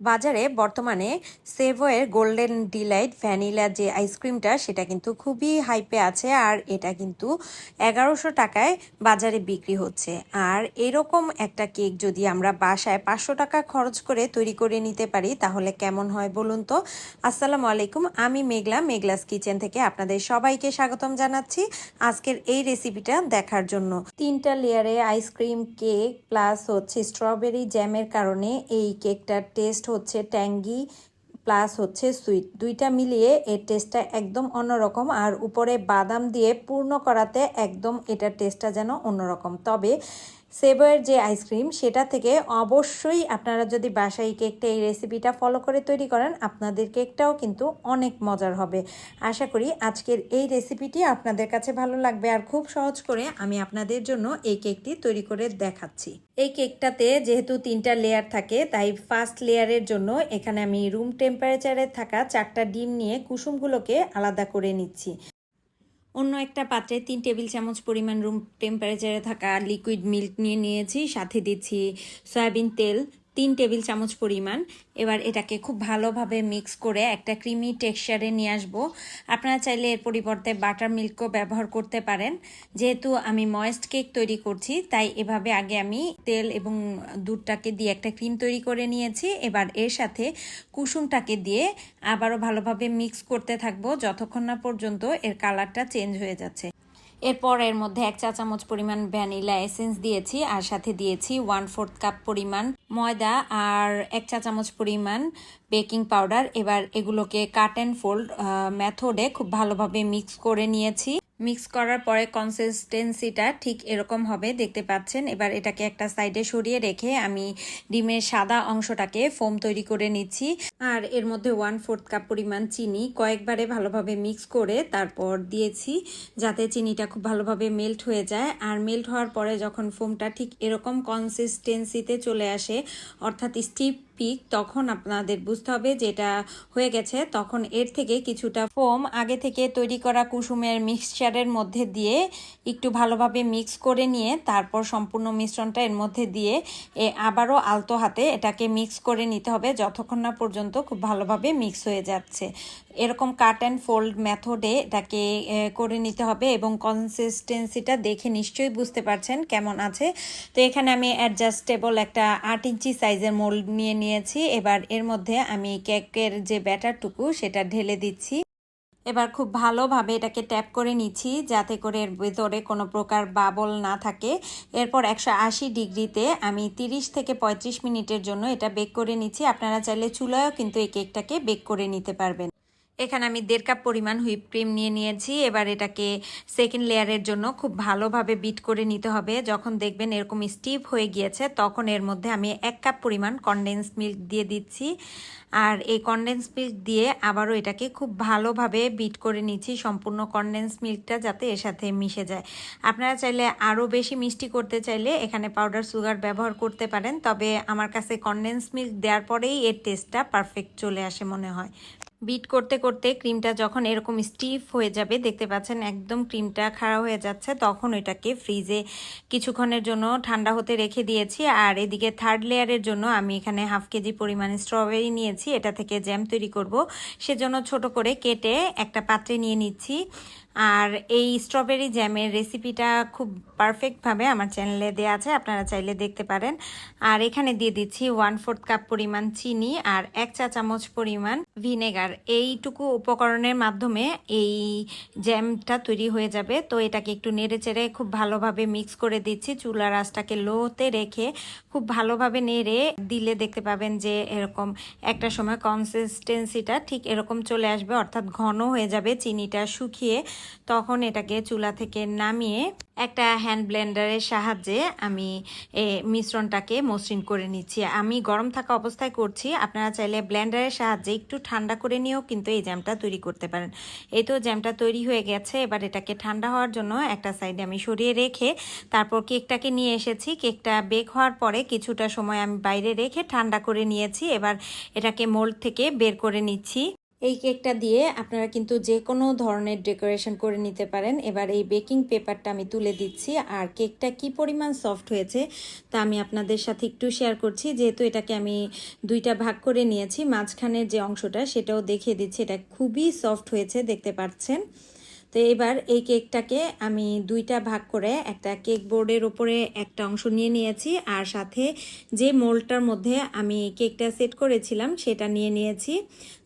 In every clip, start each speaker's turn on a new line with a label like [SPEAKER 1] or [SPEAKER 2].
[SPEAKER 1] বাজারে বর্তমানে সেভোয়ের golden Deloitte vanilla যে আইসক্রিমটা সেটা কিন্তু খুবই হাইপে আছে আর এটা কিন্তু এগারোশো টাকায় বাজারে বিক্রি হচ্ছে। আর এরকম একটা কেক যদি আমরা বাসায় পাঁচশো টাকা খরচ করে তৈরি করে নিতে পারি, তাহলে কেমন হয় বলুন তো? আসসালামু আলাইকুম, আমি মেঘলা, মেঘলাস কিচেন থেকে আপনাদের সবাইকে স্বাগতম জানাচ্ছি আজকের এই রেসিপিটা দেখার জন্য। তিনটা লেয়ারে আইসক্রিম কেক প্লাস হচ্ছে স্ট্রবেরি জ্যামের কারণে এই কেকটার টেস্ট হচ্ছে ট্যাঙ্গি প্লাস হচ্ছে সুইট। দুইটা মিলিয়ে এর টেস্টটা একদম অন্যরকম আর উপরে বাদাম দিয়ে পূর্ণ করাতে একদম এটার টেস্টটা যেন অন্যরকম। তবে সেভয়ের যে আইসক্রিম সেটা থেকে অবশ্যই আপনারা যদি বাসায় কেকটা এই রেসিপিটা ফলো করে তৈরি করেন, আপনাদের কেকটাও কিন্তু অনেক মজার হবে। আশা করি আজকের এই রেসিপিটি আপনাদের কাছে ভালো লাগবে আর খুব সহজ করে আমি আপনাদের জন্য এই কেকটি তৈরি করে দেখাচ্ছি। এই কেকটাতে যেহেতু তিনটা লেয়ার থাকে, তাই ফার্স্ট লেয়ারের জন্য এখানে আমি রুম টেম্পারেচারে থাকা চারটা ডিম নিয়ে কুসুমগুলোকে আলাদা করে নিচ্ছি। অন্য একটা পাত্রে তিন টেবিল চামচ পরিমাণ রুম টেম্পারেচারে থাকা লিকুইড মিল্ক নিয়ে নিয়েছি, সাথে দিচ্ছি সয়াবিন তেল তিন টেবিল চামচ পরিমাণ। এবার এটাকে খুব ভালোভাবে মিক্স করে একটা ক্রিমি টেক্সচারে নিয়ে আসব। আপনারা চাইলে এর পরিবর্তে বাটার মিল্কও ব্যবহার করতে পারেন। যেহেতু আমি ময়েস্ট কেক তৈরি করছি, তাই এভাবে আগে আমি তেল এবং দুধটাকে দিয়ে একটা ক্রিম তৈরি করে নিয়েছি। এবার এর সাথে কুসুমটাকে দিয়ে আবারও ভালোভাবে মিক্স করতে থাকব। যতক্ষণ না পর্যন্ত এর কালারটা চেঞ্জ হয়ে যাচ্ছে। এরপর এর মধ্যে এক চা চামচ পরিমাণ ভ্যানিলা এসেন্স দিয়েছি, আর সাথে দিয়েছি ওয়ান ফোর্থ কাপ পরিমাণ ময়দা আর এক চা চামচ পরিমাণ বেকিং পাউডার। এবার এগুলোকে কাট অ্যান্ড ফোল্ড মেথডে খুব ভালোভাবে মিক্স করে নিয়েছি। মিক্স করার পরে কনসিস্টেন্সিটা ঠিক এরকম হবে, দেখতে পাচ্ছেন। এবার এটাকে একটা সাইডে সরিয়ে রেখে আমি ডিমের সাদা অংশটাকে ফোম তৈরি করে নিচ্ছি। আর এর মধ্যে ওয়ান ফোর্থ কাপ পরিমাণ চিনি কয়েকবারে ভালোভাবে মিক্স করে তারপর দিয়েছি, যাতে চিনিটা খুব ভালোভাবে মেল্ট হয়ে যায়। আর মেল্ট হওয়ার পরে যখন ফোমটা ঠিক এরকম কনসিস্টেন্সিতে চলে আসে, অর্থাৎ স্টিপ পিক তখন আপনাদের বুঝতে হবে যেটা হয়ে গেছে, তখন এর থেকে কিছুটা ফোম আগে থেকে তৈরি করা কুসুমের মিক্সচারের মধ্যে দিয়ে একটু ভালোভাবে মিক্স করে নিয়ে তারপর সম্পূর্ণ মিশ্রণটা এর মধ্যে দিয়ে এ আবারও আলতো হাতে এটাকে মিক্স করে নিতে হবে যতক্ষণ না পর্যন্ত খুব ভালোভাবে মিক্স হয়ে যাচ্ছে। এরকম কাট অ্যান্ড ফোল্ড মেথডে এটাকে করে নিতে হবে এবং কনসিস্টেন্সিটা দেখে নিশ্চয়ই বুঝতে পারছেন কেমন আছে। তো এখানে আমি অ্যাডজাস্টেবল একটা আট ইঞ্চি সাইজের মোল্ড নিয়ে নিয়েছি। এবার এর মধ্যে আমি কেকের যে ব্যাটারটুকু, সেটা ঢেলে দিচ্ছি। এবার খুব ভালোভাবে এটাকে ট্যাপ করে নিচ্ছি, যাতে করে এর ভেতরে কোনো প্রকার বাবল না থাকে। এরপর একশো আশি ডিগ্রিতে আমি 30 থেকে ৩৫ মিনিটের জন্য এটা বেক করে নিচ্ছি। আপনারা চাইলে চুলায়ও কিন্তু এই কেকটাকে বেক করে নিতে পারবেন। এখানে আমি দেড় কাপ পরিমাণ হুইপ ক্রিম নিয়ে নিয়েছি। এবার এটাকে সেকেন্ড লেয়ারের জন্য খুব ভালোভাবে বিট করে নিতে হবে। যখন দেখবেন এরকম স্টিভ হয়ে গিয়েছে, তখন এর মধ্যে আমি এক কাপ পরিমাণ কনডেন্স মিল্ক দিয়ে দিচ্ছি। আর এই কনডেন্স মিল্ক দিয়ে আবারও এটাকে খুব ভালোভাবে বিট করে নিচ্ছি। সম্পূর্ণ কনডেন্স মিল্কটা যাতে এর সাথে মিশে যায়। আপনারা চাইলে আরও বেশি মিষ্টি করতে চাইলে এখানে পাউডার সুগার ব্যবহার করতে পারেন। তবে আমার কাছে কনডেন্স মিল্ক দেওয়ার পরেই এর টেস্টটা পারফেক্ট চলে আসে মনে হয়। বিট করতে করতে ক্রিমটা যখন এরকম স্টিফ হয়ে যাবে, দেখতে পাচ্ছেন একদম ক্রিমটা খাড়া হয়ে যাচ্ছে, তখন এটাকে ফ্রিজে কিছুক্ষণের জন্য ঠান্ডা হতে রেখে দিয়েছি। আর এদিকে থার্ড লেয়ারের জন্য আমি এখানে হাফ কেজি পরিমাণে স্ট্রবেরি নিয়েছি। এটা থেকে জ্যাম তৈরি করব। সেজন্য ছোট করে কেটে একটা পাত্রে নিয়ে নিচ্ছি। আর এই স্ট্রবেরি জ্যামের রেসিপিটা খুব পারফেক্টভাবে আমার চ্যানেলে দেওয়া আছে, আপনারা চাইলে দেখতে পারেন। আর এখানে দিয়ে দিচ্ছি ওয়ান ফোর্থ কাপ পরিমাণ চিনি আর এক চা চামচ পরিমাণ ভিনেগার এইটুকু উপকরণের মাধ্যমে এই জ্যামটা তৈরি হয়ে যাবে। তো এটাকে একটু নেড়ে চেড়ে খুব ভালোভাবে মিক্স করে দিচ্ছি। চুলার আঁচটাকে লোতে রেখে খুব ভালোভাবে নেড়ে দিলে দেখতে পাবেন যে এরকম একটা সময় কনসিস্টেন্সিটা ঠিক এরকম চলে আসবে, অর্থাৎ ঘন হয়ে যাবে চিনিটা শুকিয়ে। তখন এটাকে চুলা থেকে নামিয়ে একটা হ্যান্ড ব্লেন্ডারের সাহায্যে আমি মিশ্রণটাকে মসৃণ করে নিচ্ছি। আমি গরম থাকা অবস্থায় করছি, আপনারা চাইলে ব্লেন্ডারের সাহায্যে একটু ঠান্ডা করে নিয়েও কিন্তু এই জ্যামটা তৈরি করতে পারেন। এই তো জ্যামটা তৈরি হয়ে গেছে, এবার এটাকে ঠান্ডা হওয়ার জন্য একটা সাইডে আমি সরিয়ে রেখে তারপর কেকটাকে নিয়ে এসেছি। কেকটা বেক হওয়ার পরে কিছুটা সময় আমি বাইরে রেখে ঠান্ডা করে নিয়েছি। এবার এটাকে মোল্ড থেকে বের করে নিচ্ছি। এই কেকটা দিয়ে আপনারা কিন্তু যে কোনো ধরনের ডেকোরেশন করে নিতে পারেন। এবার এই বেকিং পেপারটা আমি তুলে দিচ্ছি। আর কেকটা কি পরিমাণ সফট হয়েছে তা আমি আপনাদের সাথে একটু শেয়ার করছি। যেহেতু এটাকে আমি দুইটা ভাগ করে নিয়েছি, মাঝখানের যে অংশটা সেটাও দেখিয়ে দিচ্ছি। এটা খুবই সফট হয়েছে, দেখতে পাচ্ছেন। তো এবার এই কেকটাকে আমি দুইটা ভাগ করে একটা কেক বোর্ডের ওপরে একটা অংশ নিয়ে নিয়েছি, আর সাথে যে মোল্ডটার মধ্যে আমি কেকটা সেট করেছিলাম সেটা নিয়ে নিয়েছি,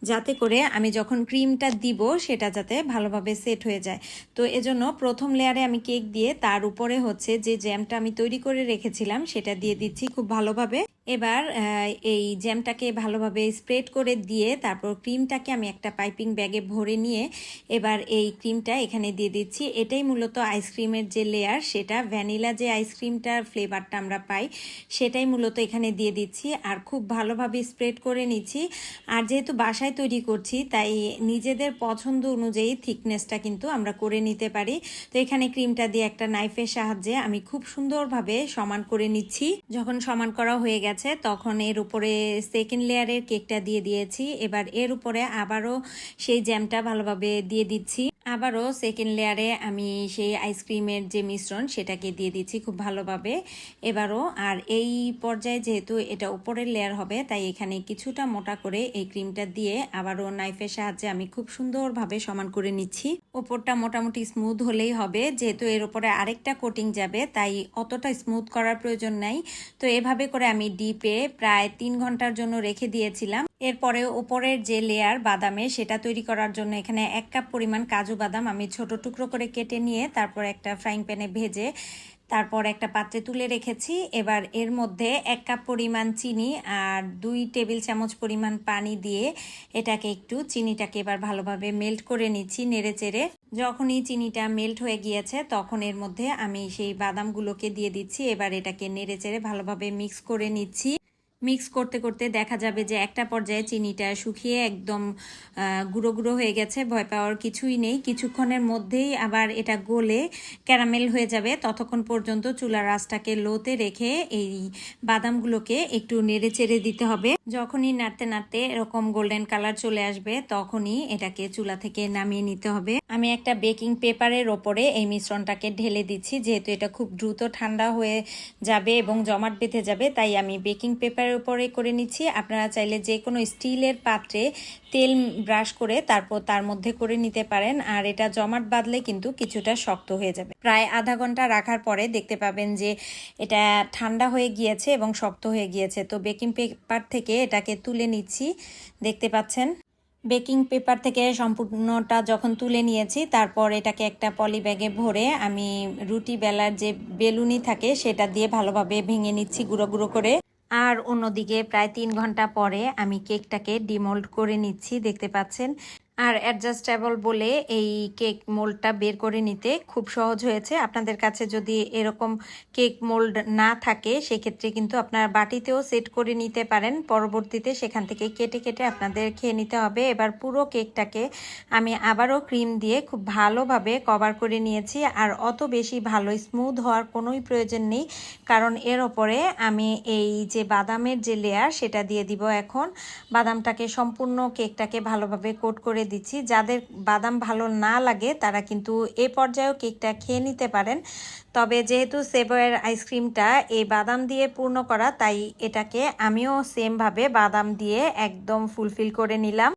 [SPEAKER 1] যাতে করে আমি যখন ক্রিমটা দিব সেটা যাতে ভালোভাবে সেট হয়ে যায়। তো এজন্য প্রথম লেয়ারে আমি কেক দিয়ে তার উপরে হচ্ছে যে জ্যামটা আমি তৈরি করে রেখেছিলাম সেটা দিয়ে দিচ্ছি খুব ভালোভাবে। এবার এই জ্যামটাকে ভালোভাবে স্প্রেড করে দিয়ে তারপর ক্রিমটাকে আমি একটা পাইপিং ব্যাগে ভরে নিয়ে এবার এই ক্রিমটা এখানে দিয়ে দিচ্ছি। এটাই মূলত আইসক্রিমের যে লেয়ার সেটা ভ্যানিলা যে আইসক্রিমটার ফ্লেভারটা আমরা পাই, সেটাই মূলত এখানে দিয়ে দিচ্ছি আর খুব ভালোভাবে স্প্রেড করে নিচ্ছি। আর যেহেতু বাসায় তৈরি করছি, তাই নিজেদের পছন্দ অনুযায়ী থিকনেসটা কিন্তু আমরা করে নিতে পারি। তো এখানে ক্রিমটা দিয়ে একটা নাইফের সাহায্যে আমি খুব সুন্দরভাবে সমান করে নিচ্ছি। যখন সমান করা হয়ে গেছে গেছে, তখন এর উপরে সেকেন্ড লেয়ারের কেকটা দিয়ে দিয়েছি। এবার এর উপরে আবারও সেই জ্যামটা ভালোভাবে দিয়ে দিচ্ছি। আবারও সেকেন্ড লেয়ারে আমি সেই আইসক্রিমের যে মিশ্রণ, সেটাকে দিয়ে দিচ্ছি খুব ভালোভাবে। এবারও আর এই পর্যায়ে যেহেতু এটা উপরের লেয়ার হবে, তাই এখানে কিছুটা মোটা করে এই ক্রিমটা দিয়ে আবারও নাইফের সাহায্যে আমি খুব সুন্দরভাবে সমান করে নিচ্ছি। ওপরটা মোটামুটি স্মুথ হলেই হবে, যেহেতু এর উপরে আরেকটা কোটিং যাবে, তাই অতটা স্মুথ করার প্রয়োজন নাই। তো এভাবে করে আমি ডিপে প্রায় তিন ঘণ্টার জন্য রেখে দিয়েছিলাম। এরপরে ওপরের যে লেয়ার বাদামের সেটা তৈরি করার জন্য এখানে এক কাপ পরিমাণ কাজু বাদাম আমি ছোট টুকরো করে কেটে নিয়ে তারপর একটা ফ্রাইং প্যানে ভেজে তারপর একটা পাত্রে তুলে রেখেছি। এবার এর মধ্যে এক কাপ পরিমাণ চিনি আর দুই টেবিল চামচ পরিমাণ পানি দিয়ে এটাকে একটু চিনিটাকে এবার ভালোভাবে মেল্ট করে নিচ্ছি নেড়ে চেড়ে যখনই চিনিটা মেল্ট হয়ে গিয়েছে তখন এর মধ্যে আমি সেই বাদামগুলোকে দিয়ে দিচ্ছি। এবার এটাকে নেড়ে চেড়ে ভালোভাবে মিক্স করে নিচ্ছি। মিক্স করতে করতে দেখা যাবে যে একটা পর্যায়ে চিনিটা শুকিয়ে একদম গুঁড়ো গুঁড়ো হয়ে গেছে, ভয় পাওয়ার কিছুই নেই। কিছুক্ষণের মধ্যেই আবার এটা গলে ক্যারামেল হয়ে যাবে। ততক্ষণ পর্যন্ত চুলার রাসটাকে লোতে রেখে এই বাদামগুলোকে একটু নেড়ে চেড়ে দিতে হবে। যখনই নাড়তে নাড়তে এরকম গোল্ডেন কালার চলে আসবে, তখনই এটাকে চুলা থেকে নামিয়ে নিতে হবে। আমি একটা বেকিং পেপারের ওপরে এই মিশ্রণটাকে ঢেলে দিচ্ছি, যেহেতু এটা খুব দ্রুত ঠান্ডা হয়ে যাবে এবং জমাট বেঁধে যাবে, তাই আমি বেকিং পেপারের উপরে করে নিচ্ছি। আপনারা চাইলে যে কোনো স্টিলের পাত্রে তেল ব্রাশ করে তারপর তার মধ্যে করে নিতে পারেন। আর এটা জমাট বাঁধলে কিন্তু কিছুটা শক্ত হয়ে যাবে। প্রায় আধা ঘণ্টা রাখার পরে দেখতে পাবেন যে এটা ঠান্ডা হয়ে গিয়েছে এবং শক্ত হয়ে গিয়েছে। তো বেকিং পেপার থেকে এটাকে তুলে নিচ্ছি। দেখতে পাচ্ছেন? বেকিং পেপার থেকে সম্পূর্ণটা যখন তুলে নিয়েছি, তারপর এটাকে একটা পলি ব্যাগে ভরে আমি রুটি বেলার যে বেলুনি থাকে, সেটা দিয়ে ভালোভাবে ভেঙে নিচ্ছি গুঁড়ো গুঁড়ো করে। আর অন্যদিকে প্রায় তিন ঘণ্টা পরে আমি কেকটাকে ডিমোল্ড করে নিচ্ছি দেখতে পাচ্ছেন? আর অ্যাডজাস্টেবল বলে এই কেক মোল্ডটা বের করে নিতে খুব সহজ হয়েছে। আপনাদের কাছে যদি এরকম কেক মোল্ড না থাকে, সেক্ষেত্রে কিন্তু আপনার বাটিতেও সেট করে নিতে পারেন। পরবর্তীতে সেখান থেকে কেটে কেটে আপনাদের খেয়ে নিতে হবে। এবার পুরো কেকটাকে আমি আবারও ক্রিম দিয়ে খুব ভালোভাবে কভার করে নিয়েছি। আর অত বেশি ভালো স্মুথ হওয়ার কোনোই প্রয়োজন নেই, কারণ এর ওপরে আমি এই যে বাদামের যে লেয়ার সেটা দিয়ে দিব এখন। বাদামটাকে সম্পূর্ণ কেকটাকে ভালোভাবে কোট করে করে দিচ্ছি। যাদের বাদাম ভালো না লাগে, তারা কিন্তু এ পর্যায়েও কেকটা খেয়ে নিতে পারেন। তবে যেহেতু সেবয়ের আইসক্রিমটা এই বাদাম দিয়ে পূর্ণ করা, তাই এটাকে আমিও সেমভাবে বাদাম দিয়ে একদম ফুলফিল করে নিলাম।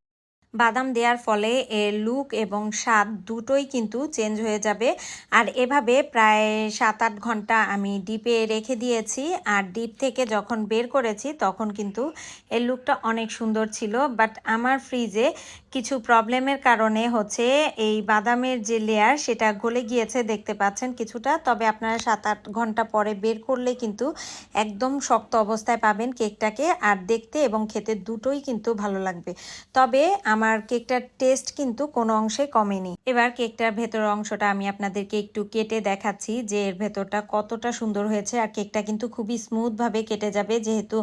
[SPEAKER 1] বাদাম দেওয়ার ফলে এর লুক এবং স্বাদ দুটোই কিন্তু চেঞ্জ হয়ে যাবে। আর এভাবে প্রায় সাত আট ঘণ্টা আমি ডিপে রেখে দিয়েছি। আর ডিপ থেকে যখন বের করেছি, তখন কিন্তু এর লুকটা অনেক সুন্দর ছিল। বাট আমার ফ্রিজে কিছু প্রবলেমের কারণে হচ্ছে এই বাদামের যে লেয়ার সেটা গলে গিয়েছে, দেখতে পাচ্ছেন কিছুটা। তবে আপনারা সাত আট ঘণ্টা পরে বের করলে কিন্তু একদম শক্ত অবস্থায় পাবেন কেকটাকে আর দেখতে এবং খেতে দুটোই কিন্তু ভালো লাগবে। তবে আমার আমার কেকটার টেস্ট কিন্তু কোনো অংশে কমেনি। এবার কেকটার ভেতরের অংশটা আমি আপনাদেরকে একটু কেটে দেখাচ্ছি যে এর ভেতরটা কতটা সুন্দর হয়েছে আর কেকটা কিন্তু খুবই স্মুথভাবে কেটে যাবে যেহেতু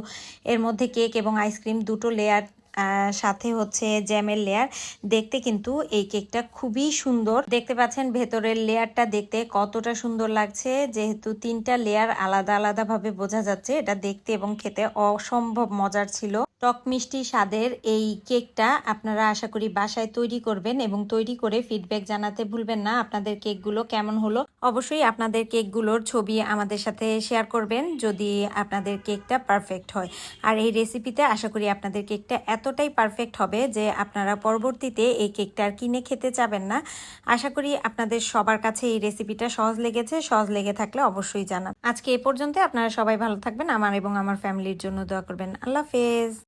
[SPEAKER 1] এর মধ্যে কেক এবং আইসক্রিম দুটো লেয়ার সাথে হচ্ছে জ্যামের লেয়ার দেখতে কিন্তু এই কেকটা খুবই সুন্দর। দেখতে পাচ্ছেন ভেতরের লেয়ারটা দেখতে কতটা সুন্দর লাগছে। যেহেতু তিনটা লেয়ার আলাদা আলাদাভাবে বোঝা যাচ্ছে, এটা দেখতে এবং খেতে অসম্ভব মজার ছিল। টক মিষ্টি স্বাদের এই কেকটা আপনারা আশা করি বাসায় তৈরি করবেন এবং তৈরি করে ফিডব্যাক জানাতে ভুলবেন না আপনাদের কেকগুলো কেমন হলো। অবশ্যই আপনাদের কেকগুলোর ছবি আমাদের সাথে শেয়ার করবেন যদি আপনাদের কেকটা পারফেক্ট হয়। আর এই রেসিপিতে আশা করি আপনাদের কেকটা এতটাই পারফেক্ট হবে যে আপনারা পরবর্তীতে এই কেকটা আর কিনে খেতে চাবেন না। আশা করি আপনাদের সবার কাছে এই রেসিপিটা সহজ লেগেছে। সহজ লেগে থাকলে অবশ্যই জানান। আজকে এ পর্যন্ত আপনারা সবাই ভালো থাকবেন। আমার এবং আমার ফ্যামিলির জন্য দোয়া করবেন। আল্লাহ হাফেজ।